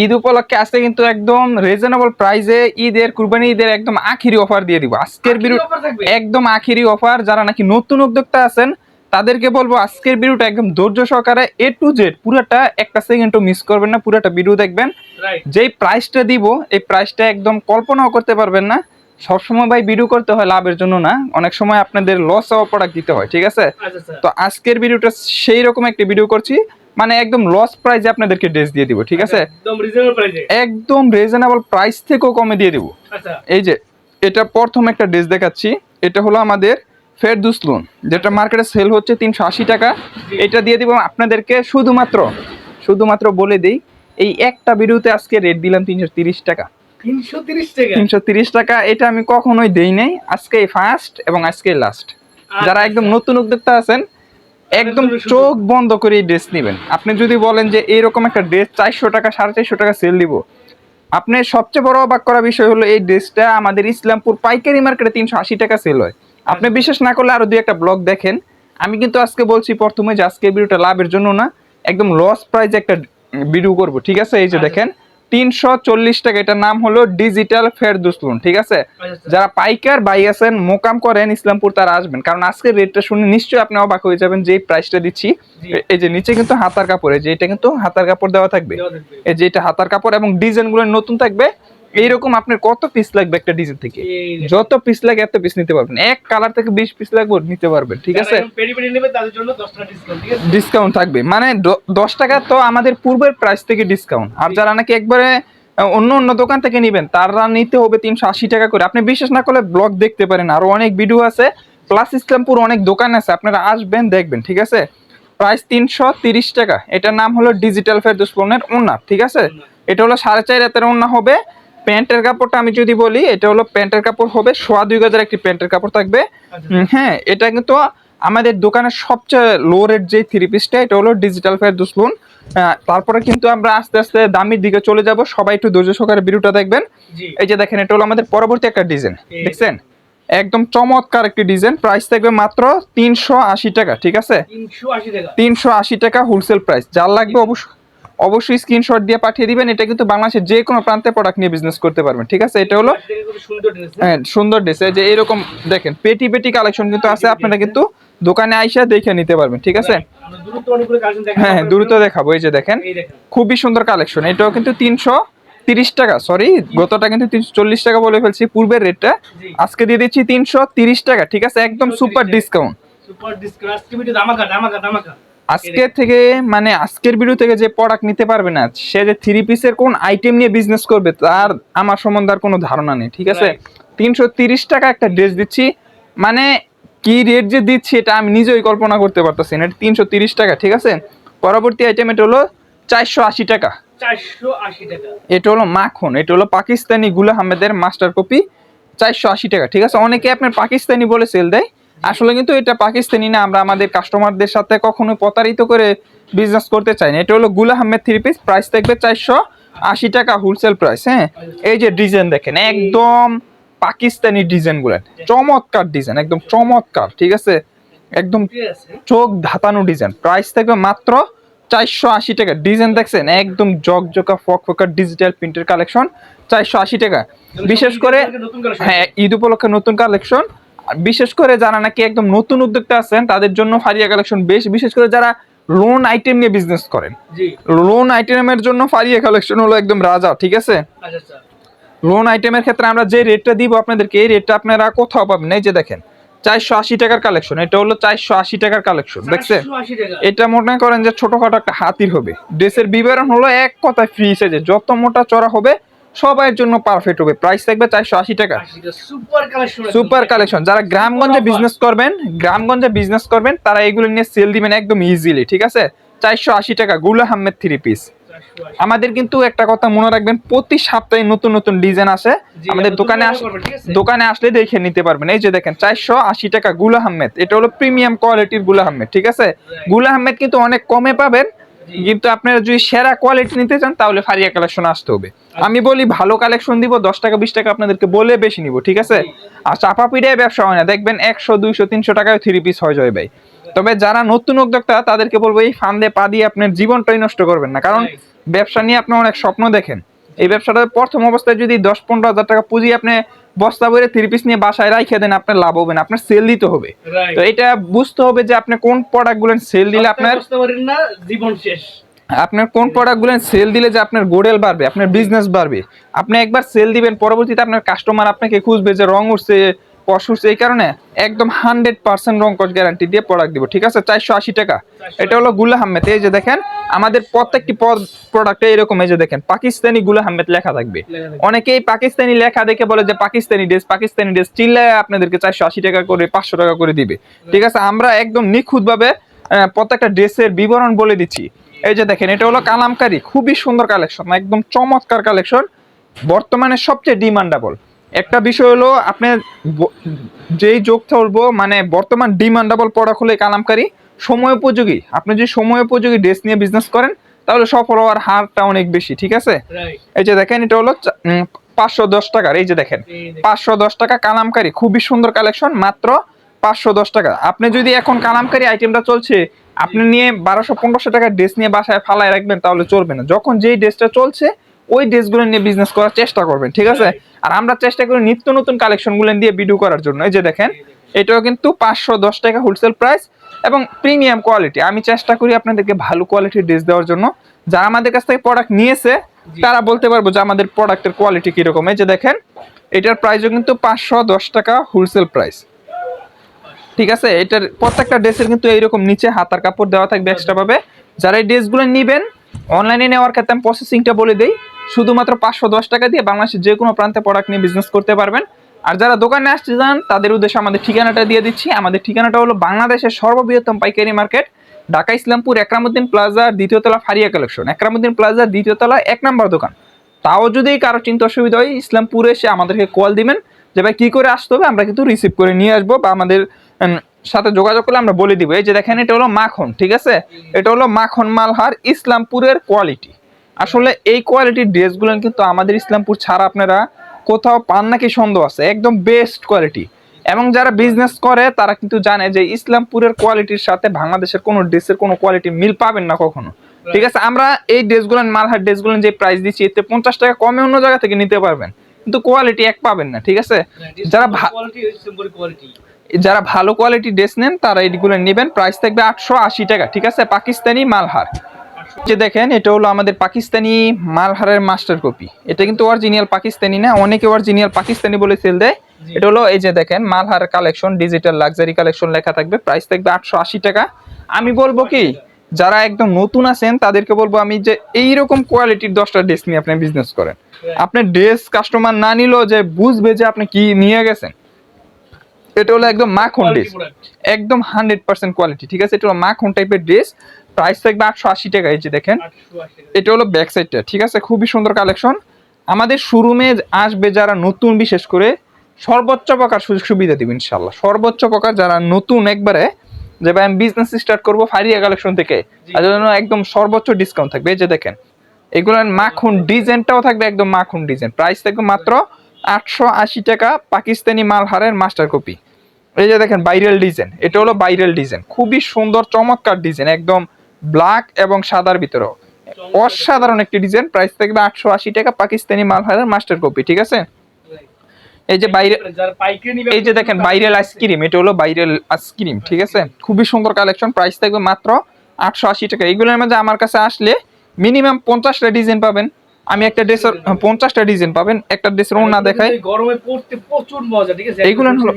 ঈদ উপলক্ষে আজকে কিন্তু একদম রিজনেবল প্রাইসে ঈদের কুরবানি ঈদের একদম আখিরি অফার দিয়ে দিব। আজকের বিরু একদম আখিরি অফার যারা নাকি নতুন উদ্যোক্তা আছেন তাদেরকে বলব আজকের ভিডিওটা একদম ধৈর্য সহকারে এ টু জেড পুরোটা একটা সেকেন্ডও মিস করবেন না পুরোটা ভিডিও দেখবেন। যেই প্রাইসটা দিব এই প্রাইসটা একদম কল্পনাও করতে পারবেন না। সবসময় ভাই ভিডিও করতে হয় লাভের জন্য না। অনেক সময় আপনাদের লস হওয়া প্রোডাক্ট দিতে হয় ঠিক আছে? আচ্ছা তো আজকের ভিডিওটা সেই রকম একটা ভিডিও করছি। মানে একদম লস প্রাইসে আপনাদেরকে ড্রেস দিয়ে দিব ঠিক আছে? একদম রিজনেবল প্রাইসে একদম রিজনেবল প্রাইস থেকেও কমে দিয়ে দিব। আচ্ছা। এই যে এটা প্রথম একটা ড্রেস দেখাচ্ছি। এটা হলো আমাদের ফেরদুস লোন যেটা মার্কেটে সেল হচ্ছে তিনশো আশি টাকা। এটা দিয়ে দিব আপনাদেরকে শুধুমাত্র শুধুমাত্র বলে দিই এই একটা ভিডিওতে আজকে রেট দিলাম তিনশো তিরিশ টাকা। তিনশো তিরিশ টাকা? তিনশো তিরিশ টাকা এটা আমি কখনোই দেই নাই। আজকে ফার্স্ট এবং আজকে লাস্ট যারা একদম নতুন উদ্যোক্তা আছেন একদম চোখ বন্ধ করে এই ড্রেস নেবেন। আপনি যদি বলেন যে এইরকম একটা ড্রেস চারশো টাকা সাড়ে চারশো টাকা সেল দিব। আপনি সবচেয়ে বড় অবাক করা বিষয় হলো এই ড্রেসটা আমাদের ইসলামপুর পাইকারি মার্কেটে তিনশো আশি টাকা সেল হয়। আপনি বিশ্বাস না করলে আরও দুই একটা ব্লগ দেখেন। আমি কিন্তু আজকে বলছি প্রথমে যে আজকে ভিডিওটা লাভের জন্য না একদম লস প্রাইজে একটা ভিডিও করব। ঠিক আছে? এই যে আচ্ছা। দেখেন তিনশো চল্লিশ টাকা। এটার নাম হলো ডিজিটাল ফেরদুস লোন ঠিক আছে? আচ্ছা। যারা পাইকার বাই আছেন মোকাম করেন ইসলামপুর তারা আসবেন। কারণ আজকের রেটটা শুনে নিশ্চয়ই আপনি অবাক হয়ে যাবেন যে প্রাইসটা দিচ্ছি। এই যে নিচে কিন্তু হাতার কাপড় এই যে এটা কিন্তু হাতার কাপড় দেওয়া থাকবে। দেওয়া থাকবে। এই যে এটা হাতার কাপড় এবং ডিজাইনগুলো নতুন থাকবে। এইরকম আপনার কত পিস লাগবে একটা ডিজাইন থেকে? যত পিস লাগে এত পিস নিতে পারবেন। এক কালার থেকে বিশ পিস লাগবে নিতে পারবেন ঠিক আছে? ডিসকাউন্ট ঠিক আছে? ডিসকাউন্ট থাকবে। মানে দশ টাকা তো আমাদের পূর্বের প্রাইস থেকে ডিসকাউন্ট আর যারা নাকি একবারে অন্য অন্য দোকান থেকে নিবেন তারা নিতে হবে তিনশো আশি টাকা করে। আপনি বিশ্বাস না করলে ব্লগ দেখতে পারেন। আরও অনেক ভিডিও আছে। প্লাস ইসলামপুর অনেক দোকান আছে। আপনারা আসবেন দেখবেন ঠিক আছে? প্রাইস তিনশো তিরিশ টাকা। এটার নাম হলো ডিজিটাল ফেরদুস ফোনের ওনার ঠিক আছে? এটা হলো সাড়ে চার হাতের ওনা হবে। প্যান্টের কাপড়টা আমি যদি বলি এটা হলো প্যান্টের কাপড় হবে সোয়া দুই গজের একটি প্যান্টের কাপড় থাকবে। আচ্ছা। হ্যাঁ এটা কিন্তু আমাদের দোকানের সবচেয়ে লো রেট যে থ্রি পিসটা এটা হলো ডিজিটাল ফেরদুস লোন তারপরে কিন্তু আমরা আস্তে আস্তে দামির দিকে চলে যাব সবাই একটু ধৈর্য সহকারে ভিডিওটা দেখবেন। এই যে দেখেন এটা হলো আমাদের পরবর্তী একটা ডিজাইন দেখছেন? একদম চমৎকার একটি ডিজাইন প্রাইস থাকবে মাত্র তিনশো আশি টাকা ঠিক আছে? তিনশো তিনশো আশি টাকা হোলসেল প্রাইস যার লাগবে অবশ্যই অবশ্যই স্ক্রিনশট দিয়ে পাঠিয়ে দিবেন। এটা কিন্তু বাংলাদেশের যে কোনো প্রান্তে প্রোডাক্ট নিয়ে বিজনেস করতে পারবেন ঠিক আছে? এটা হলো ড্রেস হ্যাঁ? সুন্দর ড্রেস যে এরকম দেখেন পেটি পেটি কালেকশন কিন্তু আছে আপনারা কিন্তু দোকানে আইসা দেখে নিতে পারবেন ঠিক আছে? হ্যাঁ হ্যাঁ দ্রুত দেখাবো এই যে দেখেন খুবই সুন্দর কালেকশন এটাও কিন্তু তিনশো তিরিশ টাকা সরি গতটা কিন্তু তিনশো চল্লিশ টাকা বলে ফেলছি পূর্বের রেটটা আজকে দিয়ে দিচ্ছি তিনশো তিরিশ টাকা ঠিক আছে? একদম সুপার ডিসকাউন্ট সুপার ডিসকাউন্ট আজকে থেকে মানে আজকের ভিডিও থেকে যে প্রোডাক্ট নিতে পারবে না সে যে থ্রি পিসের কোন আইটেম নিয়ে বিজনেস করবে তার আমার সম্বন্ধে আর কোনো ধারণা নেই ঠিক আছে? তিনশো তিরিশ টাকা একটা ড্রেস দিচ্ছি মানে কি রেট যে দিচ্ছি এটা আমি নিজেই কল্পনা করতে পারতেছি না এটা তিনশো তিরিশ টাকা ঠিক আছে? পরবর্তী আইটেম এটা হলো চারশো আশি টাকা। চারশো আশি টাকা। এটা হলো মাখন এটা হলো পাকিস্তানি গুলা আহমেদের মাস্টার কপি চারশো আশি টাকা ঠিক আছে? অনেকে আপনার পাকিস্তানি বলে সেল দেয় আসলে কিন্তু এটা পাকিস্তানি না আমরা আমাদের কাস্টমারদের সাথে কখনো প্রতারিত করে বিজনেস করতে চাই না। এটা হলো গুল আহমেদ থ্রি পিস প্রাইস থাকবে চারশো আশি টাকা হোলসেল প্রাইস হ্যাঁ? এই যে ডিজাইন দেখেন একদম পাকিস্তানি ডিজাইনগুলো চমৎকার ডিজাইন একদম চমৎকার ঠিক আছে? একদম চোখ ধাতানো ডিজাইন প্রাইস থাকবে মাত্র চারশো আশি টাকা। ডিজাইন দেখছেন? একদম জকজকা ফক ফকার ডিজিটাল প্রিন্টের কালেকশন চারশো আশি টাকা। বিশেষ করে হ্যাঁ ঈদ উপলক্ষে নতুন কালেকশন বিশেষ করে যারা নাকি একদম নতুন উদ্যোক্তা আছেন তাদের জন্য ফারিয়া কালেকশন বেশ। বিশেষ করে যারা লোন আইটেম নিয়ে বিজনেস করেন। লোন আইটেমের জন্য ফারিয়া কালেকশন হলো একদম রাজা ঠিক আছে? আচ্ছা আচ্ছা। লোন আইটেমের ক্ষেত্রে আমরা যে রেটটা দিব আপনাদেরকে এই রেটটা আপনারা কোথাও পাবেন। এই যে দেখেন চারশো আশি টাকার কালেকশন এটা হলো চারশো আশি টাকার কালেকশন দেখছেন? এটা মনে করেন যে ছোটখাটো একটা হাতির হবে। ড্রেসের বিবরণ হলো এক কথায় ফ্রি সাইজে যত মোটা চড়া হবে সবার জন্য পারফেক্ট হবে। প্রাইস থাকবে চারশো আশি টাকা। সুপার কালেকশন যারা গ্রামগঞ্জে বিজনেস করবেন গ্রামগঞ্জে বিজনেস করবেন তারা এগুলো নিয়ে সেল দিবেন একদম ইজিলি ঠিক আছে? চারশো আশি টাকা গুল আহমেদ থ্রি পিস আমাদের কিন্তু একটা কথা মনে রাখবেন প্রতি সপ্তাহে নতুন নতুন ডিজাইন আসে। আমাদের দোকানে? দোকানে আসলে দেখে নিতে পারবেন। এই যে দেখেন চারশো আশি টাকা গুল আহমেদ। এটা হলো প্রিমিয়াম কোয়ালিটির গুল আহমেদ ঠিক আছে? গুল আহমেদ কিন্তু অনেক কমে পাবেন। কিন্তু আপনারা যদি সেরা কোয়ালিটি নিতে চান তাহলে ফারিয়া কালেকশন আসতে হবে। আমি বলি ভালো কালেকশন দিব দশ টাকা বিশ টাকা আপনাদেরকে বলে বেশি নিব ঠিক আছে? আর চাপা পিড়ায় ব্যবসা হয় না দেখবেন একশো দুইশো তিনশো টাকায় থ্রি পিস হয়ে যায় ভাই। তবে যারা নতুন উদ্যোক্তা তাদেরকে বলব এই ফান্দে পা দিয়ে আপনার জীবনটাই নষ্ট করবেন না। কারণ ব্যবসা নিয়ে আপনি অনেক স্বপ্ন দেখেন। এই ব্যবসাটা প্রথম অবস্থায় যদি দশ পনেরো হাজার টাকা পুঁজি আপনি বস্তা ভরে থ্রি পিস নিয়ে বাসায় রাইখে দেন আপনার লাভ হবে না আপনার সেল দিতে হবে। তো এটা বুঝতে হবে যে আপনি কোন প্রোডাক্টগুলো সেল দিলে আপনার জীবন শেষ। আপনার কোন প্রোডাক্টগুলো সেল দিলে যে আপনার গোডেল বাড়বে আপনার বিজনেস বাড়বে। আপনি একবার সেল দিবেন পরবর্তীতে আপনার কাস্টমার আপনাকে খুঁজবে যে রং উঠছে উঠছে এই কারণে একদম হান্ড্রেড পার্সেন্ট রং কস গ্যারান্টি দিয়ে প্রোডাক্ট দিব ঠিক আছে? চারশো আশি টাকা। এটা হলো গুলা আহমেদ। এই যে দেখেন আমাদের প্রত্যেকটি প্রোডাক্টে এরকম এই যে দেখেন পাকিস্তানি গুলা আহমেদ লেখা থাকবে। অনেকেই পাকিস্তানি লেখা দেখে বলে যে পাকিস্তানি ড্রেস পাকিস্তানি ড্রেস চিল্লায় আপনাদেরকে চারশো আশি টাকা করে পাঁচশো টাকা করে দিবে। ঠিক আছে? আমরা একদম নিখুঁত ভাবে প্রত্যেকটা ড্রেসের বিবরণ বলে দিচ্ছি। এই যে দেখেন এটা হলো কালামকারি খুবই সুন্দর কালেকশন একদম চমৎকার কালেকশন। বর্তমানে সবচেয়ে ডিমান্ডেবল একটা বিষয় হলো আপনি যেই যোগ ধরবো মানে বর্তমান ডিমান্ডেবল প্রোডাক্ট হলো কালামকারি সময় উপযোগী। আপনি যদি সময় উপযোগী ড্রেস নিয়ে বিজনেস করেন তাহলে সফল হওয়ার হারটা অনেক বেশি ঠিক আছে? এই যে দেখেন এটা হলো পাঁচশো দশ টাকার এই যে দেখেন পাঁচশো দশ টাকা কালামকারি খুবই সুন্দর কালেকশন মাত্র পাঁচশো দশ টাকা। আপনি যদি এখন কালামকারি আইটেমটা চলছে আপনি নিয়ে বারোশো পনেরোশো টাকার ড্রেস নিয়ে বাসায় ফালায় রাখবেন তাহলে চলবে না। যখন যেই ড্রেসটা চলছে ওই ড্রেসগুলো নিয়ে বিজনেস করার চেষ্টা করবেন ঠিক আছে? আর আমরা চেষ্টা করি নিত্য নতুন কালেকশনগুলো দিয়ে ভিডিও করার জন্য। এই যে দেখেন এটাও কিন্তু পাঁচশো দশ টাকা হোলসেল প্রাইস এবং প্রিমিয়াম কোয়ালিটি আমি চেষ্টা করি আপনাদেরকে ভালো কোয়ালিটির ড্রেস দেওয়ার জন্য। যারা আমাদের কাছ থেকে প্রোডাক্ট নিয়েছে তারা বলতে পারব যে আমাদের প্রোডাক্টের কোয়ালিটি কীরকম। এই যে দেখেন এটার প্রাইসও কিন্তু পাঁচশো দশ টাকা হোলসেল প্রাইস ঠিক আছে? এটার প্রত্যেকটা ড্রেসের কিন্তু এইরকম নিচে হাতার কাপড় দেওয়া থাকবে এক্সট্রা ভাবে। যারা এই ড্রেসগুলো নেবেন অনলাইনে নেওয়ার ক্ষেত্রে আমি প্রসেসিংটা বলে দিই। শুধুমাত্র পাঁচশো দশ টাকা দিয়ে বাংলাদেশের যে কোনো প্রান্তে প্রোডাক্ট নিয়ে বিজনেস করতে পারবেন। আর যারা দোকানে আসতে চান, তাদের উদ্দেশ্যে আমাদের ঠিকানাটা দিয়ে দিচ্ছি। আমাদের ঠিকানাটা হলো বাংলাদেশের সর্ববৃহত্তম পাইকারি মার্কেট, ঢাকা ইসলামপুর, একরামুদ্দিন প্লাজার দ্বিতীয় তলা ফারিয়া কালেকশন। একরামুদ্দিন প্লাজার দ্বিতীয় তলা এক নম্বর দোকান। তাও যদি কারও চিন্তা অসুবিধা হয়, ইসলামপুরে এসে আমাদেরকে কল দিবেন যে, ভাই, কি করে আসতে হবে? আমরা কিন্তু রিসিভ করে নিয়ে আসব বা আমাদের সাথে যোগাযোগ করলে আমরা বলে দিব। এই যে দেখেন, এটা হলো মাখন, ঠিক আছে? এটা হলো মাখন মালহার ইসলামপুরের কোয়ালিটি আসলে এই কোয়ালিটির ড্রেসগুলো কিন্তু আমাদের ইসলামপুর ছাড়া আপনারা কোথাও পান নাকি সন্দেহ আছে একদম বেস্ট কোয়ালিটি এবং যারা বিজনেস করে তারা কিন্তু জানে যে ইসলামপুরের কোয়ালিটির সাথে বাংলাদেশের কোনো ড্রেসের কোনো কোয়ালিটি মিল পাবেন না কখনো। ঠিক আছে আমরা এই ড্রেসগুলো মালহার ড্রেসগুলো যে প্রাইস দিচ্ছি এতে পঞ্চাশ টাকা কমে অন্য জায়গা থেকে নিতে পারবেন। কিন্তু কোয়ালিটি এক পাবেন না ঠিক আছে? যারা যারা ভালো কোয়ালিটি ড্রেস নেন তারা এইগুলো নেবেন। প্রাইস থাকবে আটশো আশি টাকা ঠিক আছে? পাকিস্তানি মালহার। যে দেখেন এটা হলো আমাদের পাকিস্তানি মালহারের মাস্টার কপি এটা কিন্তু অরিজিনাল পাকিস্তানি না অনেকে অরিজিনাল পাকিস্তানি বলে সেল দেয়। এটা হলো এই যে দেখেন Malhar collection digital luxury collection লেখা থাকবে। প্রাইস থাকবে আটশো আশি টাকা। আমি বলব কি যারা একদম নতুন আছেন তাদেরকে বলব আমি যে এইরকম কোয়ালিটির দশটা ড্রেস নিয়ে আপনি বিজনেস করেন। আপনি ড্রেস কাস্টমার না নিলেও যে বুঝবে যে আপনি কি নিয়ে গেছেন। এটা হলো একদম মাখন ড্রেস একদম হান্ড্রেড পার্সেন্ট কোয়ালিটি ঠিক আছে? এটা হলো মাখন টাইপের ড্রেস প্রাইস থাকবে আটশো আশি টাকা এই যে দেখেন। এটা হলো ব্যাক সাইডটা ঠিক আছে? খুবই সুন্দর কালেকশন আমাদের শোরুমে আসবে যারা নতুন বিশেষ করে সর্বোচ্চ প্রকার সুযোগ সুবিধা দিব ইনশাল্লাহ সর্বোচ্চ প্রকার যারা নতুন একবারে যে ভাই আমি বিজনেস স্টার্ট করব ফারিয়া কালেকশন থেকে তার জন্য একদম সর্বোচ্চ ডিসকাউন্ট থাকবে। এই যে দেখেন এগুলো মাখন ডিজাইনটাও থাকবে একদম মাখন ডিজাইন। প্রাইস থাকবে মাত্র আটশো আশি টাকা পাকিস্তানি মালহারের মাস্টার কপি এই যে দেখেন ভাইরাল ডিজাইন এটা হলো ভাইরাল ডিজাইন খুবই সুন্দর চমৎকার ডিজাইন একদম ব্ল্যাক এবং সাদার ভিতরেও। অসাধারণ একটি ডিজাইন প্রাইস থাকবে আটশো আশি টাকা পাকিস্তানি মালহারের মাস্টার কপি ঠিক আছে? এই যে বাইরে এই যে দেখেন বাইরেল আইসক্রিম এটা হলো বাইরেল আইসক্রিম ঠিক আছে? খুবই সুন্দর কালেকশন প্রাইস থাকবে মাত্র আটশো আশি টাকা। এগুলোর মধ্যে আমার কাছে আসলে মিনিমাম পঞ্চাশটা ডিজাইন পাবেন। আমি একটা ড্রেসের পঞ্চাশটা ডিজাইন পাবেন একটা ড্রেসের ওনা দেখাই। গরমে পড়তে প্রচুর মজা ঠিক আছে? এইগুলো হলো-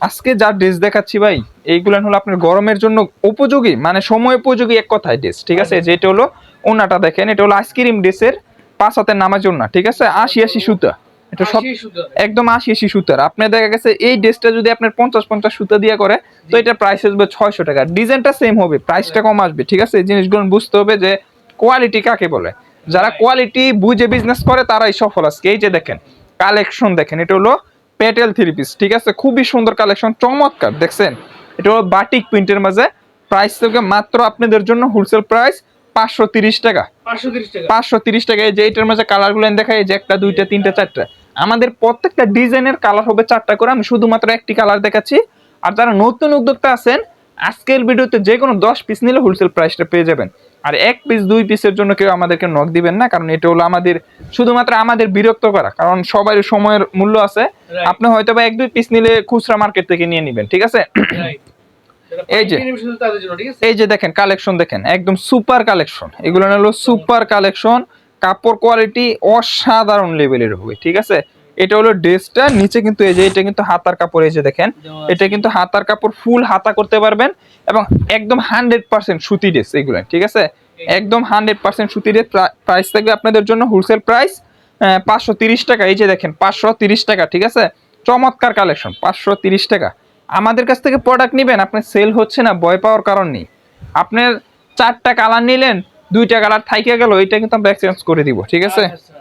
আজকে যা ড্রেস দেখাচ্ছি ভাই এইগুলো হলো আপনার গরমের জন্য উপযোগী মানে সময় উপযোগী এক কথায় ড্রেস ঠিক আছে? যেটা হলো ওনাটা দেখেন এটা হলো আইসক্রিম ড্রেসের পাঁচ হাতের নামার জন্য ঠিক আছে? আশি আশি সুতা। এটা সব একদম আশি আশি সুতার। আপনার দেখা গেছে এই ড্রেসটা যদি আপনার পঞ্চাশ পঞ্চাশ সুতা দিয়ে করে তো এটা প্রাইস আসবে ছয়শো টাকা। ডিজাইনটা সেম হবে প্রাইসটা কম আসবে ঠিক আছে? এই জিনিসগুলো বুঝতে হবে যে কোয়ালিটি কাকে বলে। যারা কোয়ালিটি বুঝে বিজনেস করে তারাই সফল আজকে। এই যে দেখেন কালেকশন দেখেন এটা হলো পেটেল থ্রি পিস ঠিক আছে? খুবই সুন্দর কালেকশন চমৎকার দেখছেন? এটা হলো বাটিক প্রিন্টের মাঝে প্রাইস থেকে মাত্র আপনাদের জন্য হোলসেল প্রাইস পাঁচশো তিরিশ টাকা। পাঁচশো তিরিশ টাকা। এই যে এটার মধ্যে কালারগুলো দেখায় এই যে একটা দুইটা তিনটা চারটা। আমাদের প্রত্যেকটা ডিজাইনের কালার হবে চারটা করে আমি শুধুমাত্র একটি কালার দেখাচ্ছি। আর যারা নতুন উদ্যোক্তা আছেন আজকের ভিডিওতে যে কোনো দশ পিস নিলে হোলসেল প্রাইসটা পেয়ে যাবেন। আর এক পিস দুই পিসের জন্য কেউ আমাদেরকে নক দিবেন না কারণ এটা হলো আমাদের শুধুমাত্র আমাদের বিরক্ত করা কারণ সবার সময়ের মূল্য আছে। আপনি হয়তো বা এক দুই পিস নিলে খুচরা মার্কেট থেকে নিয়ে নেবেন ঠিক আছে? এই যে। এই যে দেখেন কালেকশন দেখেন একদম সুপার কালেকশন এগুলো হলো সুপার কালেকশন কাপড় কোয়ালিটি অসাধারণ লেভেলের হবে ঠিক আছে? এটা হলো ড্রেসটা নিচে কিন্তু এই যে এটা কিন্তু হাতার কাপড় এই যে দেখেন এটা কিন্তু হাতার কাপড় ফুল হাতা করতে পারবেন এবং একদম হান্ড্রেড পার্সেন্ট সুতি ড্রেস এগুলো ঠিক আছে? একদম। হান্ড্রেড পার্সেন্ট সুতি ড্রেস প্রাইস থাকবে আপনাদের জন্য হোলসেল প্রাইস পাঁচশো তিরিশ টাকা এই যে দেখেন পাঁচশো তিরিশ টাকা ঠিক আছে? চমৎকার কালেকশন পাঁচশো তিরিশ টাকা। আমাদের কাছ থেকে প্রোডাক্ট নেবেন আপনার সেল হচ্ছে না ভয় পাওয়ার কারণ নেই। আপনার চারটা কালার নিলেন দুইটা কালার থাইকে গেল এটা কিন্তু আমরা এক্সচেঞ্জ করে দিব ঠিক আছে? আচ্ছা।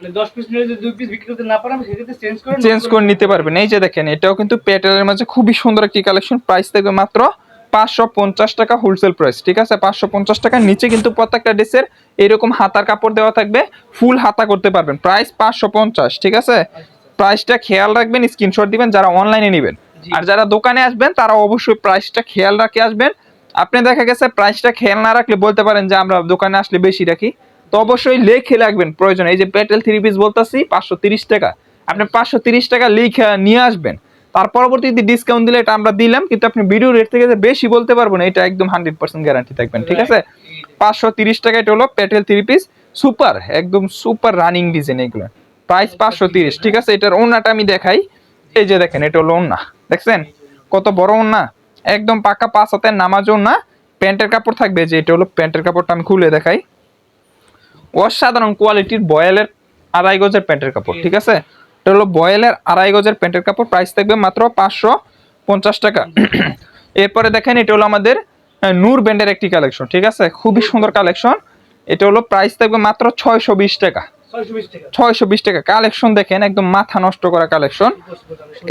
মানে দশ পিস নিলে যদি দুই পিস বিক্রি করতে না পারেন সেক্ষেত্রে চেঞ্জ করে চেঞ্জ করে নিতে পারবেন। এই যে দেখেন এটাও কিন্তু প্যাটেলের মাঝে খুবই সুন্দর একটি কালেকশন প্রাইস থাকবে মাত্র পাঁচশো পঞ্চাশ টাকা হোলসেল প্রাইস ঠিক আছে? পাঁচশো পঞ্চাশ টাকা নিচে কিন্তু প্রত্যেকটা ড্রেসের এরকম হাতার কাপড় দেওয়া থাকবে। ফুল হাতা করতে পারবেন। প্রাইস পাঁচশো পঞ্চাশ ঠিক আছে? প্রাইসটা খেয়াল রাখবেন স্ক্রিনশট দিবেন যারা অনলাইনে নেবেন। আর যারা দোকানে আসবেন তারা অবশ্যই প্রাইসটা খেয়াল রাখে আসবেন। আপনি দেখা গেছে প্রাইসটা খেয়াল না রাখলে বলতে পারেন যে আমরা দোকানে আসলে বেশি রাখি। তো অবশ্যই লেখে রাখবেন, প্রয়োজন এই যে পেটেল থ্রি পিস বলতেছি, পাঁচশো তিরিশ টাকা। আপনি পাঁচশো তিরিশ টাকা লিখে নিয়ে আসবেন। তার পরবর্তীতে ডিসকাউন্ট দিলে এটা আমরা দিলাম, কিন্তু আপনি ভিডিও রেট থেকে বেশি বলতে পারব না, এটা একদম হান্ড্রেড পার্সেন্ট গ্যারান্টি থাকবেন, ঠিক আছে? পাঁচশো তিরিশ টাকা এটা হলো পেটেল থ্রি পিস সুপার একদম সুপার রানিং ডিজাইন এগুলো। প্রাইস পাঁচশো তিরিশ, ঠিক আছে? এটার ওনাটা আমি দেখাই। এই যে দেখেন, এটা হলো ওনা দেখছেন? কত বড় ওনা একদম পাকা পাঁচ হাতের নামাজ ওনা প্যান্টের কাপড় থাকবে, যে এটা হলো প্যান্টের কাপড়টা আমি খুলে দেখাই। অসাধারণ কোয়ালিটির বয়েলের আড়াই গজের প্যান্টের কাপড় ঠিক আছে? এটা হলো বয়েলের আড়াই গজের প্যান্টের কাপড় প্রাইস থাকবে মাত্র পাঁচশো পঞ্চাশ টাকা। এরপরে দেখেন এটা হলো আমাদের নূর ব্যান্ডের একটি কালেকশন ঠিক আছে? খুবই সুন্দর কালেকশন। এটা হলো প্রাইস থাকবে মাত্র ছয়শো বিশ টাকা। ছয়শো বিশ টাকা। কালেকশন দেখেন একদম মাথা নষ্ট করা কালেকশন।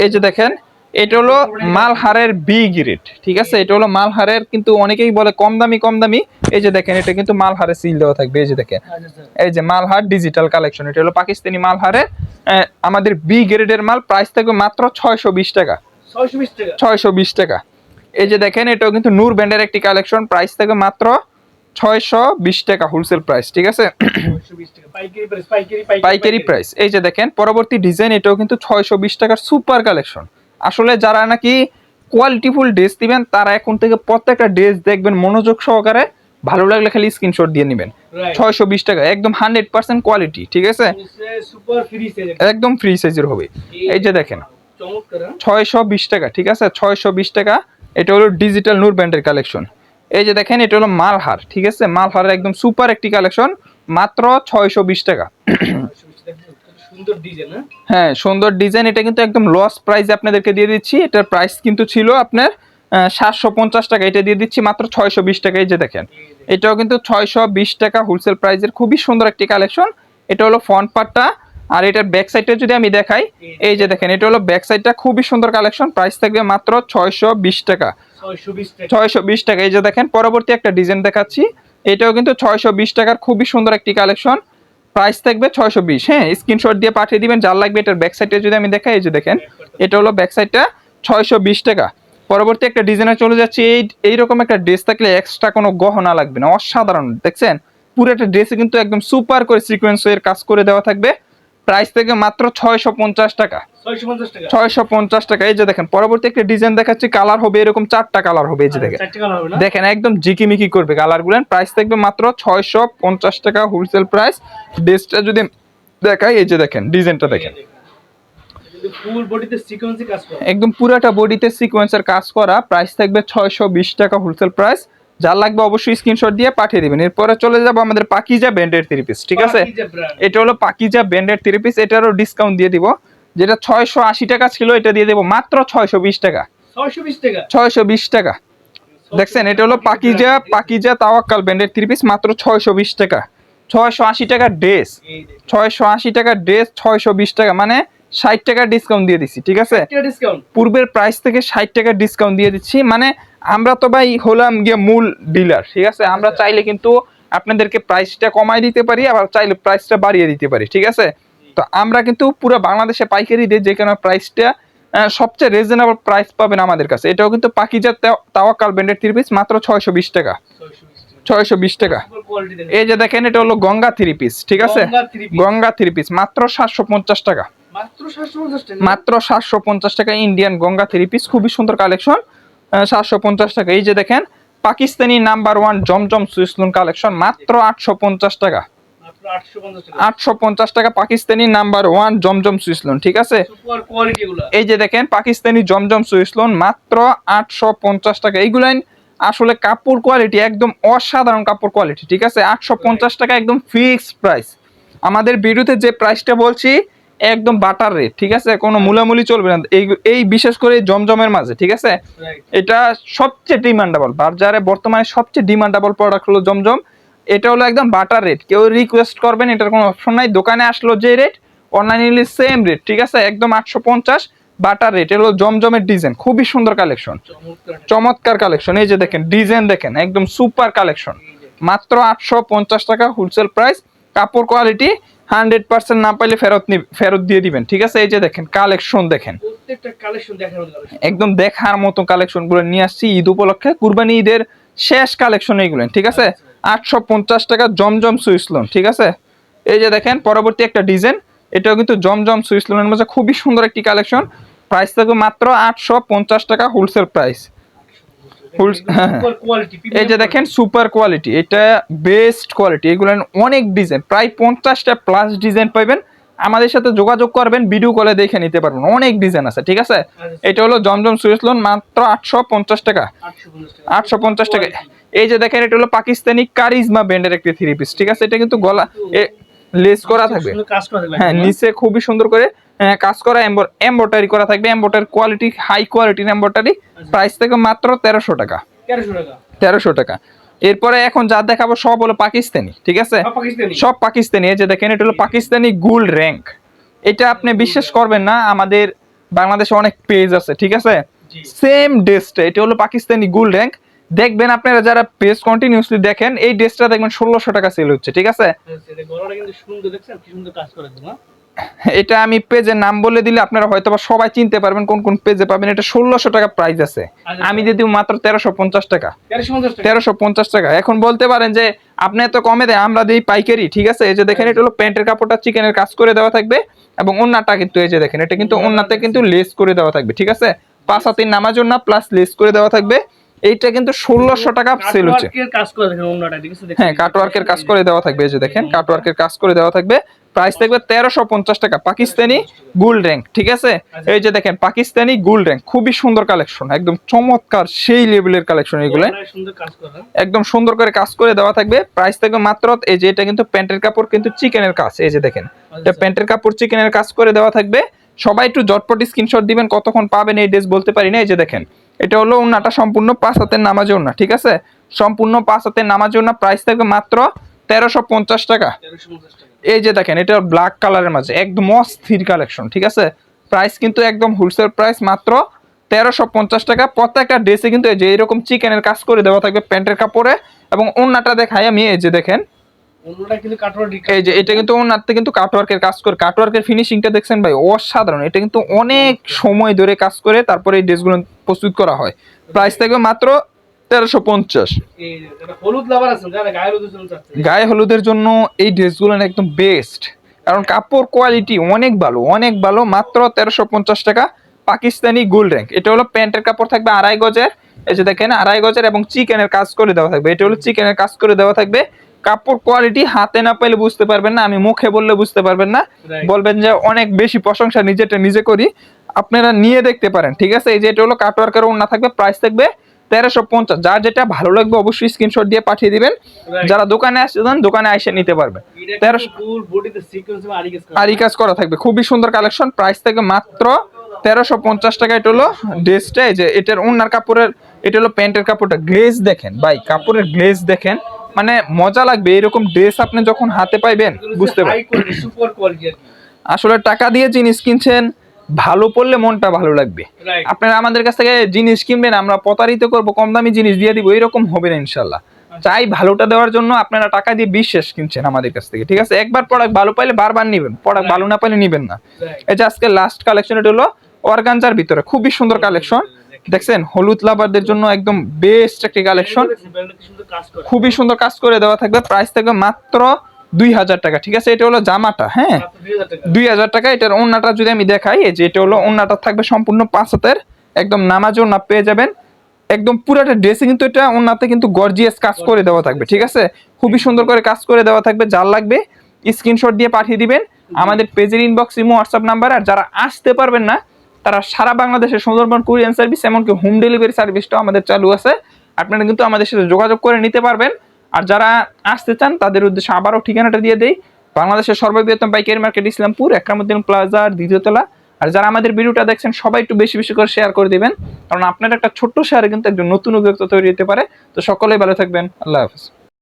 এই যে দেখেন এটা হলো মালহারের বি গ্রেড ঠিক আছে? এটা হলো মালহারের কিন্তু অনেকেই বলে কম দামি কম দামি। এই যে দেখেন এটা কিন্তু মালহারের সিল দেওয়া থাকবে। এই যে দেখেন আচ্ছা, আচ্ছা। এই যে মালহার ডিজিটাল কালেকশন এটা হলো পাকিস্তানি মালহারের আমাদের বি গ্রেডের মাল প্রাইস থাকবে মাত্র ছয়শো বিশ টাকা। ছয়শো বিশ টাকা। এই যে দেখেন এটাও কিন্তু নূর ব্যান্ডের একটি কালেকশন প্রাইস থাকবে মাত্র ছয়শো বিশ টাকা হোলসেল প্রাইস ঠিক আছে? পাইকারি প্রাইস এই যে দেখেন পরবর্তী ডিজাইন এটাও কিন্তু ছয়শো বিশ টাকার সুপার কালেকশন আসলে যারা নাকি কোয়ালিটিফুল ড্রেস দিবেন তারা এখন থেকে প্রত্যেকটা ড্রেস দেখবেন মনোযোগ সহকারে ভালো লাগলে খালি স্ক্রিনশট দিয়ে নেবেন। ছয়শো বিশ টাকা একদম হান্ড্রেড পার্সেন্ট কোয়ালিটি ঠিক আছে? একদম ফ্রি সাইজের হবে। এই যে দেখেন হ্যাঁ? ছয়শো বিশ টাকা ঠিক আছে? ছয়শো বিশ টাকা এটা হলো ডিজিটাল নূর ব্যান্ডের কালেকশন এই যে দেখেন এটা হলো মালহার ঠিক আছে? মালহারের একদম সুপার একটি কালেকশন মাত্র ছয়শো বিশ টাকা। 620 টাকা। কত সুন্দর ডিজাইন হ্যাঁ? হ্যাঁ সুন্দর ডিজাইন এটা কিন্তু একদম লস প্রাইসে আপনাদেরকে দিয়ে দিচ্ছি। এটার প্রাইস কিন্তু ছিল আপনার সাতশো পঞ্চাশ টাকা। এটা দিয়ে দিচ্ছি মাত্র ছয়শো বিশ টাকা। এই যে দেখেন এটাও কিন্তু ছয়শো বিশ টাকা হোলসেল প্রাইসের খুবই সুন্দর একটি কালেকশন এটা হলো ফ্রন্ট পার্টটা আর এটার ব্যাক সাইডটা যদি আমি দেখাই এই যে দেখেন এটা হলো ব্যাক সাইডটা খুবই সুন্দর কালেকশন প্রাইস থাকবে মাত্র ছয়শো বিশ টাকা। ছয়শো বিশ টাকা। এই যে দেখেন পরবর্তী একটা ডিজাইন দেখাচ্ছি। এটাও কিন্তু ছয়শো বিশ টাকার খুবই সুন্দর একটি কালেকশন প্রাইস থাকবে ছয়শো বিশ। হ্যাঁ স্ক্রিনশট দিয়ে পাঠিয়ে দিবেন, যার লাগবে এটার ব্যাক সাইডে যদি আমি দেখাই, এই যে দেখেন, এটা হলো ব্যাক সাইডটা ছয়শো বিশ টাকা। পরবর্তী একটা ডিজাইনে চলে যাচ্ছে, এই এইরকম একটা ড্রেস থাকলে এক্সট্রা কোনো গহনা লাগবে না। অসাধারণ, দেখছেন? পুরো একটা ড্রেসে কিন্তু একদম সুপার করে সিকোয়েন্স এর কাজ করে দেওয়া থাকবে। প্রাইস থেকে মাত্র ছয়শো পঞ্চাশ টাকা। ছয়শো পঞ্চাশ টাকা। এই যে দেখেন পরবর্তী একটা ডিজাইন দেখাচ্ছি কালার হবে এরকম চারটা কালার হবে এই যে দেখেন। চারটে কালার হবে না? দেখেন একদম জিকিমিকি করবে কালার গুলেন। প্রাইস থাকবে মাত্র ছয়শো পঞ্চাশ টাকা হোলসেল প্রাইস ড্রেসটা যদি দেখাই এই যে দেখেন ডিজাইনটা দেখেন। একদম পুরাটা বডিতে সিকোয়েন্সের কাজ করা প্রাইস থাকবে ছয়শো বিশ টাকা হোলসেল প্রাইস যার লাগবে অবশ্যই স্ক্রিনশট দিয়ে পাঠিয়ে দিবেন। এরপরে চলে যাব আমাদের পাকিজা ব্যান্ডের থ্রি পিস ঠিক আছে? এটা হলো পাকিজা ব্যান্ডের থ্রি পিস এটারও ডিসকাউন্ট দিয়ে দিব। যেটা ছয়শো আশি টাকা ছিল এটা দিয়ে দেবো মাত্র ছয়শো বিশ টাকা। ছয়শো বিশ টাকা। টাকা। দেখছেন এটা হলো পাকিজা পাকিজা তাওয়াক্কাল ব্যান্ডের থ্রি পিস মাত্র ছয়শো বিশ টাকা। ছয়শো আশি টাকার ড্রেস। ছয়শো আশি টাকার ড্রেস ছয়শো বিশ টাকা। মানে ষাট টাকার ডিসকাউন্ট দিয়ে দিচ্ছি ঠিক আছে? পূর্বের প্রাইস থেকে ষাট টাকার ডিসকাউন্ট দিয়ে দিচ্ছি মানে আমরা তো ভাই হলাম গিয়ে মূল ডিলার ঠিক আছে? আমরা চাইলে কিন্তু আপনাদেরকে প্রাইসটা কমাই দিতে পারি আবার চাইলে প্রাইসটা বাড়িয়ে দিতে পারি ঠিক আছে? তো আমরা কিন্তু পুরো বাংলাদেশে পাইকারি দিই যেখানে প্রাইসটা সবচেয়ে রিজনেবল প্রাইস পাবেন আমাদের কাছে। এটাও কিন্তু পাকিজার তাও- তাওয়াক্কাল ব্র্যান্ডের থ্রি পিস মাত্র ছয়শো বিশ টাকা। ছয়শো বিশ টাকা। এই যে দেখেন এটা হলো গঙ্গা থ্রি পিস ঠিক আছে? গঙ্গা থ্রি পিস মাত্র সাতশো পঞ্চাশ টাকা। মাত্র 750 টাকা। মাত্র সাতশো পঞ্চাশ টাকা ইন্ডিয়ান গঙ্গা থ্রি পিস খুবই সুন্দর কালেকশন সাতশো পঞ্চাশ টাকা। এই যে দেখেন Pakistani number one Zamzam Swiss lawn collection মাত্র আটশো পঞ্চাশ টাকা। মাত্র 850 আটশো পঞ্চাশ টাকা Pakistani number one Zamzam Swiss lawn ঠিক আছে? এই যে দেখেন পাকিস্তানি জমজম সুইসলুন মাত্র আটশো পঞ্চাশ টাকা। এইগুলাই আসলে কাপড় কোয়ালিটি একদম অসাধারণ কাপড় কোয়ালিটি ঠিক আছে? আটশো পঞ্চাশ টাকা একদম ফিক্সড প্রাইস আমাদের ভিডিওতে যে প্রাইসটা বলছি একদম বাটার রেট ঠিক আছে? কোনো মূলামূলি চলবে না। এই এই বিশেষ করে জমজমের মাঝে ঠিক আছে? এটা সবচেয়ে ডিমান্ডেবল বাজারে বর্তমানে সবচেয়ে ডিমান্ডেবল প্রোডাক্ট হলো জমজম এটা হলো একদম বাটার রেট কেউ রিকোয়েস্ট করবেন এটার কোনো অপশন নাই। দোকানে আসলো যে রেট অনলাইনে নিলে সেম রেট ঠিক আছে? একদম আটশো পঞ্চাশ বাটার রেট হলো জমজমের ডিজাইন খুবই সুন্দর কালেকশন চমৎকার। চমৎকার কালেকশন এই যে দেখেন ডিজাইন দেখেন একদম সুপার কালেকশন মাত্র আটশো পঞ্চাশ টাকা হোলসেল প্রাইস কাপড় কোয়ালিটি হান্ড্রেড পার্সেন্ট না পাইলে ফেরত ফেরত দিয়ে দিবেন ঠিক আছে? এই যে দেখেন কালেকশন দেখেন। একদম দেখার মতো কালেকশনগুলো নিয়ে আসছি ঈদ উপলক্ষে। কুরবানি ঈদের শেষ কালেকশন এইগুলো ঠিক আছে? আটশো পঞ্চাশ টাকা জমজম সুইসলোন ঠিক আছে? এই যে দেখেন পরবর্তী একটা ডিজাইন এটাও কিন্তু জমজম সুইসলোনের মধ্যে খুবই সুন্দর একটি কালেকশন প্রাইস থাকবে মাত্র আটশো পঞ্চাশ টাকা হোলসেল প্রাইস Full- হ্যাঁ। সুপার কোয়ালিটি এই যে দেখেন সুপার কোয়ালিটি এটা বেস্ট কোয়ালিটি এগুলো অনেক ডিজাইন প্রায় পঞ্চাশটা প্লাস ডিজাইন পাইবেন। আমাদের সাথে যোগাযোগ করবেন ভিডিও কলে দেখে নিতে পারবেন অনেক ডিজাইন আছে ঠিক আছে? এটা হলো জমজম সুইস লোন মাত্র আটশো পঞ্চাশ টাকা। আটশো পঞ্চাশ টাকা। এই যে দেখেন এটা হলো পাকিস্তানি কারিজমা ব্যান্ডের একটি থ্রি পিস ঠিক আছে? এটা কিন্তু গলা লেস করা থাকবে। হ্যাঁ নিচে খুবই সুন্দর করে কাজ করা এম্বয়ডারি করা থাকবে। এম্বয়ডারি কোয়ালিটি হাই কোয়ালিটির এম্বয়ডারি প্রাইস থেকে মাত্র তেরোশো টাকা। 1300 টাকা। তেরোশো টাকা। এরপরে এখন যা দেখাবো সব হলো পাকিস্তানি ঠিক আছে? সব পাকিস্তানি। এই যে দেখেন এটা হলো পাকিস্তানি গোল্ড র্যাঙ্ক। এটা আপনি বিশ্বাস করবেন না আমাদের বাংলাদেশে অনেক পেজ আছে ঠিক আছে? সেম ড্রেসটা এটা হলো পাকিস্তানি গোল্ড র্যাঙ্ক। দেখবেন আপনারা যারা পেজ কন্টিনিউসলি দেখেন এই ড্রেসটা দেখবেন ষোলোশো টাকা সেল হচ্ছে ঠিক আছে? এটা আমি পেজের নাম বলে দিলে আপনারা হয়তো বা সবাই চিনতে পারবেন কোন কোন পেজে পাবেন। এটা ষোলোশো টাকা প্রাইস আছে। আচ্ছা। আমি দিয়ে দিব মাত্র তেরোশো পঞ্চাশ টাকা। তেরোশো পঞ্চাশ টাকা? এখন বলতে পারেন যে আপনি এত কমে দেয় আমরা দিই পাইকারি ঠিক আছে? এই যে দেখেন এটা হলো প্যান্টের কাপড়টা চিকেনের কাজ করে দেওয়া থাকবে এবং অন্যটা কিন্তু এই যে দেখেন এটা কিন্তু অন্যতে কিন্তু লেস করে দেওয়া থাকবে ঠিক আছে? পাঁচ হাতির নামার জন্য প্লাস লেস করে দেওয়া থাকবে। এইটা কিন্তু ষোলোশো টাকা সেল হচ্ছে। হ্যাঁ কাটওয়ার্কের কাজ করে দেওয়া থাকবে এই যে দেখেন কাটওয়ার্কের কাজ করে দেওয়া থাকবে। প্রাইস থাকবে তেরোশো পঞ্চাশ টাকা পাকিস্তানি গোল্ড র্যাঙ্ক ঠিক আছে? এই যে দেখেন পাকিস্তানি গোল্ড র্যাঙ্ক খুবই সুন্দর কালেকশন একদম চমৎকার সেই লেভেলের কালেকশন এগুলো। একদম সুন্দর করে কাজ করে দেওয়া থাকবে। প্রাইস থাকবে মাত্র এই যে এটা কিন্তু প্যান্টের কাপড় কিন্তু চিকেনের কাজ এই যে দেখেন। এটা প্যান্টের কাপড় চিকেনের কাজ করে দেওয়া থাকবে। সবাই একটু জটপট স্ক্রিনশট দিবেন কতক্ষণ পাবেন এই ড্রেস বলতে পারি না এই যে দেখেন। এটা হলো ওনাটা সম্পূর্ণ পাঁচ হাতের নামাজে ওনা ঠিক আছে? সম্পূর্ণ পাঁচ হাতের নামাজে ওনা প্রাইস থাকবে মাত্র তেরোশো পঞ্চাশ টাকা। এই যে দেখেন, এটা ব্ল্যাক কালারের মাঝে, একদম অস্থির কালেকশন ঠিক আছে? প্রাইস কিন্তু একদম হোলসেল প্রাইস মাত্র তেরোশো পঞ্চাশ টাকা। প্রত্যেকটা ড্রেসে কিন্তু এই যে এরকম চিকেনের কাজ করে দেওয়া থাকবে প্যান্টের কাপড়ে। এবং অন্যটা দেখাই আমি, এই যে দেখেন এই যে এটা কিন্তু ওনারতে কিন্তু কাটওয়ার্কের কাজ করে। কাটওয়ার্কের ফিনিশিংটা দেখছেন ভাই অসাধারণ। এটা কিন্তু অনেক সময় ধরে কাজ করে তারপরে এই ড্রেসগুলো প্রস্তুত করা হয়। প্রাইস থাকবে মাত্র তেরোশো পঞ্চাশ। এই যে, যারা হলুদ লাভার আছেন যারা গায়ের হলুদ জন্য চাচ্ছে গায়ে হলুদের জন্য এই ড্রেসগুলো একদম বেস্ট কারণ কাপড় কোয়ালিটি অনেক ভালো অনেক ভালো মাত্র তেরোশো পঞ্চাশ টাকা পাকিস্তানি গোল্ড র্যাঙ্ক এটা হলো প্যান্টের কাপড় থাকবে আড়াই গজের। এই যে দেখেন আড়াই গজের এবং চিকেনের কাজ করে দেওয়া থাকবে। এটা হলো চিকেনের কাজ করে দেওয়া থাকবে। কাপড় কোয়ালিটি হাতে না পাইলে বুঝতে পারবেন না আমি মুখে বললে বুঝতে পারবেন না। বলবেন যে অনেক বেশি প্রশংসা নিজেটা নিজে করি। আপনারা নিয়ে দেখতে পারেন ঠিক আছে? এই যে এটা হলো কাটওয়ার্কের ওনা থাকবে প্রাইস থাকবে তেরোশো পঞ্চাশ। যার যেটা ভালো লাগবে অবশ্যই স্ক্রিনশট দিয়ে পাঠিয়ে দিবেন। যারা দোকানে আসছেন দোকানে এসে নিতে পারবে। তেরোশো আরি কাজ করা? থাকবে। খুবই সুন্দর কালেকশন প্রাইস থেকে মাত্র তেরোশো পঞ্চাশ টাকা। এটা হলো ড্রেসটা এই যে এটার ওনার কাপড়ের এটা হলো প্যান্টের কাপড়টা। গ্লেজ দেখেন ভাই কাপড়ের গ্লেজ দেখেন। মানে মজা লাগবে এরকম ড্রেস আপনি যখন হাতে পাইবেন বুঝতে পারবেন। আসলে টাকা দিয়ে জিনিস কিনছেন ভালো পড়লে মনটা ভালো লাগবে। আপনারা আমাদের কাছ থেকে জিনিস কিনবেন আমরা প্রতারিত করব কম দামি জিনিস দিয়ে দিব এরকম হবে না ইনশাল্লাহ চাই ভালোটা দেওয়ার জন্য আপনারা টাকা দিয়ে বিশ্বাস কিনছেন আমাদের কাছ থেকে ঠিক আছে? একবার প্রোডাক্ট ভালো পাইলে বারবার নিবেন প্রোডাক্ট ভালো না পাইলে নিবেন না। এই যে আজকে লাস্ট কালেকশন এটা হলো অর্গানজার ভিতরে খুবই সুন্দর কালেকশন দেখছেন? হলুদ লাভারদের জন্য একদম বেস্ট একটি কালেকশন খুবই সুন্দর কাজ করে দেওয়া থাকবে। প্রাইস থাকবে মাত্র দুই হাজার টাকা, ঠিক আছে? এটা হলো জামাটা হ্যাঁ? মাত্র 2000 টাকা দুই হাজার টাকা, এটার ওন্নাটা যদি আমি দেখাই যে এটা হলো ওন্নাটা থাকবে সম্পূর্ণ পাঁচ হাতের, একদম নামাজ ওন্না পেয়ে যাবেন। একদম পুরাটা ড্রেসে কিন্তু এটা ওন্নাতে কিন্তু গর্জিয়াস কাজ করে দেওয়া থাকবে, ঠিক আছে? খুবই সুন্দর করে কাজ করে দেওয়া থাকবে, যার লাগবে স্ক্রিনশট দিয়ে পাঠিয়ে দিবেন। আমাদের পেজের ইনবক্স ইমো হোয়াটসঅ্যাপ নাম্বার আর যারা আসতে পারবেন না তারা সারা বাংলাদেশের সুন্দরবন কুরিয়ান সার্ভিস এমনকি হোম ডেলিভারি সার্ভিসটাও আমাদের চালু আছে। আপনারা কিন্তু আমাদের সাথে যোগাযোগ করে নিতে পারবেন। আর যারা আসতে চান, তাদের উদ্দেশ্যে আবারও ঠিকানাটা দিয়ে দেই। বাংলাদেশের সর্ববৃহত্তম পাইকারি মার্কেট ইসলামপুর, একরামুদ্দিন প্লাজার দ্বিতীয়তলা। আর যারা আমাদের ভিডিওটা দেখছেন, সবাই একটু বেশি বেশি করে শেয়ার করে দিবেন। কারণ আপনার একটা ছোট্ট শেয়ারে কিন্তু একজন নতুন অভিজ্ঞতা তৈরি হতে পারে। তো সকলেই ভালো থাকবেন। আল্লাহ হাফিজ।